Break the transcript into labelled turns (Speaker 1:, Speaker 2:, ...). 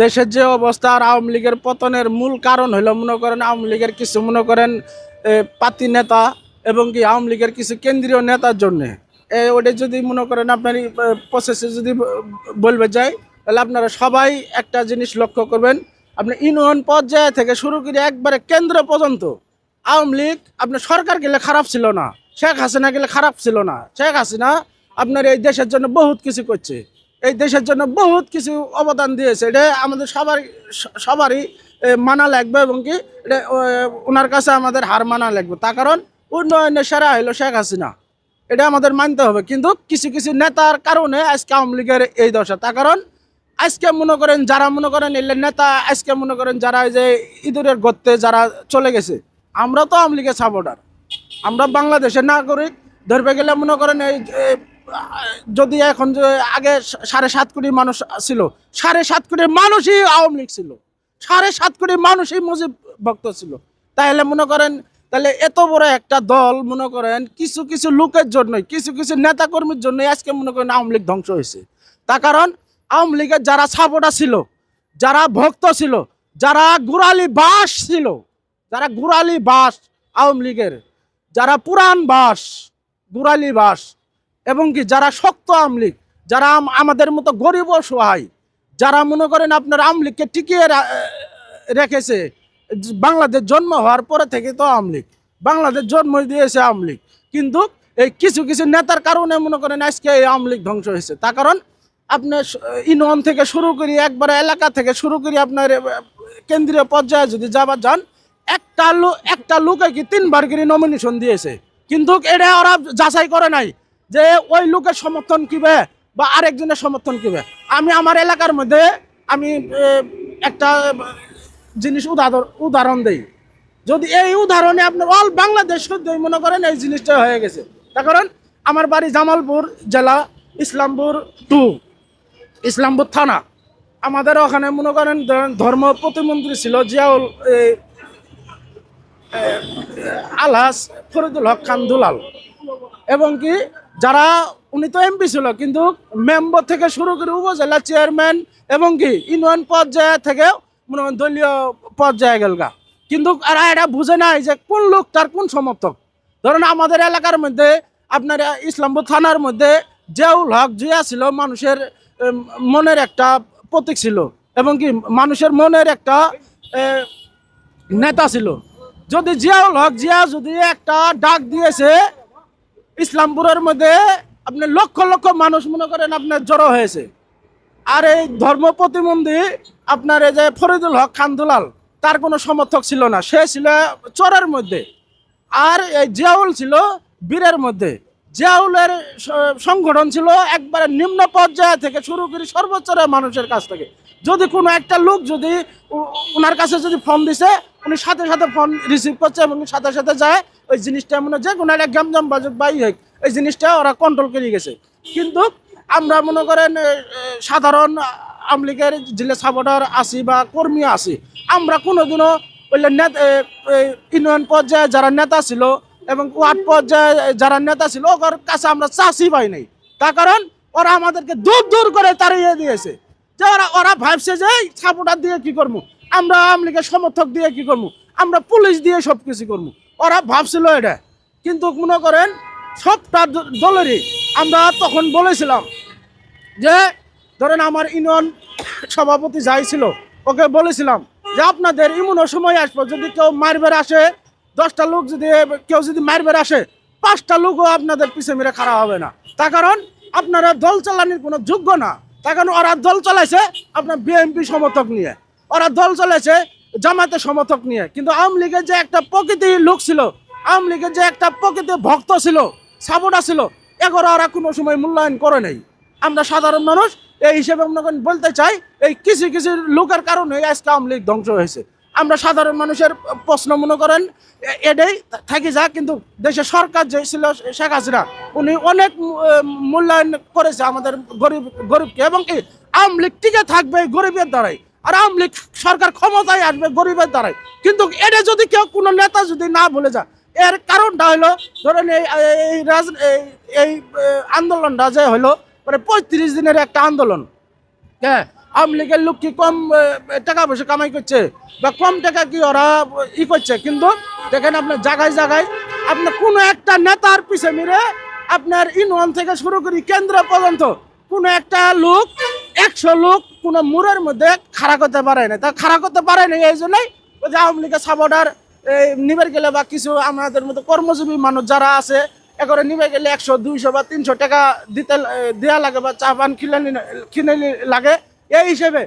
Speaker 1: দেশের যে অবস্থা আর আওয়ামী লীগের পতনের মূল কারণ হলো মনে করেন আওয়ামী লীগের কিছু, মনে করেন পাতি নেতা এবং কি আওয়ামী লীগের কিছু কেন্দ্রীয় নেতার জন্যে। ওটা যদি মনে করেন আপনার প্রসেসে যদি বলবে যাই তাহলে আপনারা সবাই একটা জিনিস লক্ষ্য করবেন। আপনি ইউনিয়ন পর্যায়ে থেকে শুরু করে একবারে কেন্দ্র পর্যন্ত আওয়ামী লীগ, আপনার সরকার গেলে খারাপ ছিল না, শেখ হাসিনা গেলে খারাপ ছিল না। শেখ হাসিনা আপনার এই দেশের জন্য বহুত কিছু করছে। এই দেশের জন্য বহুত কিছু অবদান দিয়েছে। এটা আমাদের সবার সবারই মানা লাগবে এবং কি এটা ওনার কাছে আমাদের হার মানা লাগবে। তার কারণ উন্নয়নের সেরা হলো শেখ হাসিনা। এটা আমাদের মানতে হবে। কিন্তু কিছু কিছু নেতার কারণে আজকে আওয়ামী লীগের এই দশা। তার কারণ আজকে মনে করেন যারা, মনে করেন এলে নেতা, আজকে মনে করেন যারা যে ইঁদুরের গর্তে যারা চলে গেছে, আমরা তো আওয়ামী লীগের সাপোর্টার আমরা বাংলাদেশের নাগরিক। ধরবে গেলে মনে করেন এই যদি এখন যে আগে সাড়ে সাত কোটি মানুষ ছিল, সাড়ে সাত কোটি মানুষই আওয়ামী লীগ ছিল, সাড়ে সাত কোটি মানুষই মুজিব ভক্ত ছিল। তাহলে মনে করেন তাহলে এত বড় একটা দল মনে করেন, কিছু কিছু লোকের জন্যই, কিছু কিছু নেতাকর্মীর জন্যই আজকে মনে করেন আওয়ামী লীগ ধ্বংস হয়েছে। তার কারণ আওয়ামী লীগের যারা সাপোর্টার ছিল, যারা ভক্ত ছিল, যারা গুরালি বাস ছিল, যারা গুরালি বাস আওয়ামী লীগের, যারা পুরান বাস গুরালি বাস এবং কি যারা শক্ত আওয়ামী লীগ, যারা আমাদের মতো গরিব ও সহায় যারা মনে করেন আপনার আওয়ামী লীগকে টিকিয়ে রেখেছে, বাংলাদেশ জন্ম হওয়ার পরে থেকে তো আওয়ামী লীগ, বাংলাদেশ জন্ম দিয়েছে আওয়ামী লীগ। কিন্তু এই কিছু কিছু নেতার কারণে মনে করেন আজকে এই আওয়ামী লীগ ধ্বংস হয়েছে। তার কারণ আপনার ইউনিয়ন থেকে শুরু করি, একবার এলাকা থেকে শুরু করি আপনার কেন্দ্রীয় পর্যায়ে যদি যাবার যান, একটা লোক একটা লোকে কি তিনবার করে নমিনেশন দিয়েছে। কিন্তু এটা ওরা যাচাই করে নাই। যে ওই লোকের সমর্থন কিবে বা আরেকজনের সমর্থন কিবে? আমি আমার এলাকার মধ্যে আমি একটা জিনিস উদাহরণ উদাহরণ দেই। যদি এই উদাহরণে আপনার অল বাংলাদেশ মনে করেন এই জিনিসটা হয়ে গেছে। তার কারণ আমার বাড়ি জামালপুর জেলা, ইসলামপুর টু, ইসলামপুর থানা। আমাদের ওখানে মনে করেন ধর্ম প্রতিমন্ত্রী ছিল জিয়াউল আলহাস ফরিদুল হক খান দুলাল। এবং কি যারা, উনি তো এমপি ছিল, কিন্তু মেম্বার থেকে শুরু করে উপজেলা চেয়ারম্যান এবং কি ইউনিয়ন পর্যায়ে থেকে মনে করেন দলীয় পর্যায়ে গেলগা কিন্তু এরা এটা বুঝে নাই যে কোন লোক তার কোন সমর্থক। ধরুন আমাদের এলাকার মধ্যে, আপনার ইসলামপুর থানার মধ্যে জিয়াউল হক জিয়া ছিল মানুষের মনের একটা প্রতীক ছিল এবং কি, মানুষের মনের একটা নেতা ছিল। যদি জিয়াউল হক জিয়া যদি একটা ডাক দিয়েছে ইসলামপুরের মধ্যে আপনার লক্ষ লক্ষ মানুষ মনে করেন আপনার জড়ো হয়েছে। আর এই ধর্ম প্রতিবন্ধী আপনার এই যে ফরিদুল হক খান দুলাল, তার কোনো সমর্থক ছিল না। সে ছিল চরের মধ্যে। আর এই জিয়াউল ছিল বীরের মধ্যে। জিয়াউলের সংগঠন ছিল একবারে নিম্ন পর্যায়ে থেকে শুরু করে সর্বোচ্চ মানুষের কাছ থেকে। যদি কোনো একটা লোক যদি ওনার কাছে যদি ফর্ম দিছে উনি সাথে সাথে ফোন রিসিভ করছে এবং সাথে সাথে যায়, ওই জিনিসটা মনে যে কোনো একটা গ্যামজাম বাজুক, বাই হোক এই জিনিসটা ওরা কন্ট্রোল করে গেছে। কিন্তু আমরা মনে করেন সাধারণ আমলিগের জেলা সাপোর্টার আসি বা কর্মী আসি আমরা কোনোদিনও নেতা ইউনিয়ন পর্যায়ে যারা নেতা ছিল এবং ওয়ার্ড পর্যায়ে যারা নেতা ছিল ওর কাছে আমরা চাষি পাই নাই। তার কারণ ওরা আমাদেরকে দূর দূর করে তাড়িয়ে দিয়েছে। যে ওরা ওরা ভাবছে যে সাপোর্টার দিয়ে কি করব? আমরা আওয়ামী লীগের সমর্থক দিয়ে কি করব? আমরা পুলিশ দিয়ে সব কিছু করব। ওরা ভাবছিল এটা। কিন্তু মনে করেন, সবটা দলেরই। আমরা তখন বলেছিলাম যে, ধরেন আমার ইউনিয়ন সভাপতি যাই ছিল, ওকে বলেছিলাম যে, আপনাদের ইমুনো সময় আসব যদি কেউ মারবের আসে, দশটা লোক যদি কেউ যদি মারবের আসে, পাঁচটা লোকও আপনাদের পিছে মেরে খারাপ হবে না। তার কারণ, আপনারা দল চালানোর কোনো যোগ্য না। তার কারণ ওরা দল চালাইছে আপনার বিএনপি সমর্থক নিয়ে। ওরা দল চলেছে জামায়াতের সমর্থক নিয়ে। কিন্তু আওয়ামী লীগের যে একটা প্রকৃতি লোক ছিল, আওয়ামী লীগের যে একটা প্রকৃতি ভক্ত ছিল সাপোর্টার ছিল, এগুলো ওরা কোনো সময় মূল্যায়ন করে নেই। আমরা সাধারণ মানুষ, এই হিসেবে আমরা বলতে চাই, এই কিছু কিছু লোকের কারণে আজকে আওয়ামী লীগ ধ্বংস হয়েছে। আমরা সাধারণ মানুষের প্রশ্ন মনে করেন এটাই থাকি যা, কিন্তু দেশের সরকার যে ছিল শেখ হাসিনা, উনি অনেক মূল্যায়ন করেছে আমাদের গরিব, গরিবকে, এবং কি আওয়ামী লীগ টিকে থাকবে গরিবের দ্বারাই। আর আওয়ামী লীগ সরকার ক্ষমতায় আসবে, গরিবের দ্বারাই। কিন্তু এটা যদি কেউ কোনো নেতা যদি না বলে যায়, এর কারণটা হলো, ধরেন এই এই রাজ- এই আন্দোলনটা যে হলো মানে পঁয়ত্রিশ দিনের একটা আন্দোলন। হ্যাঁ আওয়ামী লীগের লোক কি কম টাকা পয়সা কামাই করছে? বা কম টাকা কি ওরা ই করছে? কিন্তু দেখেন আপনার জায়গায় জায়গায় আপনার কোনো একটা নেতার পিছে মিলে আপনার ইউনিয়ন থেকে শুরু করি কেন্দ্র পর্যন্ত কোনো একটা লোক একশো লোক কোনো মুরের মধ্যে খাড়া করতে পারে না। তা খাড়া করতে পারে না, এই জন্যই যে আওয়ামী লীগের সাপোর্টার নিবে গেলে বা কিছু আমাদের মতো কর্মজীবী মানুষ যারা আছে, একবারে নিবে গেলে একশো, দুইশো বা তিনশো টাকা দিতে দেওয়া লাগে বা চা পান কিনে কিনে লাগে। এই হিসেবে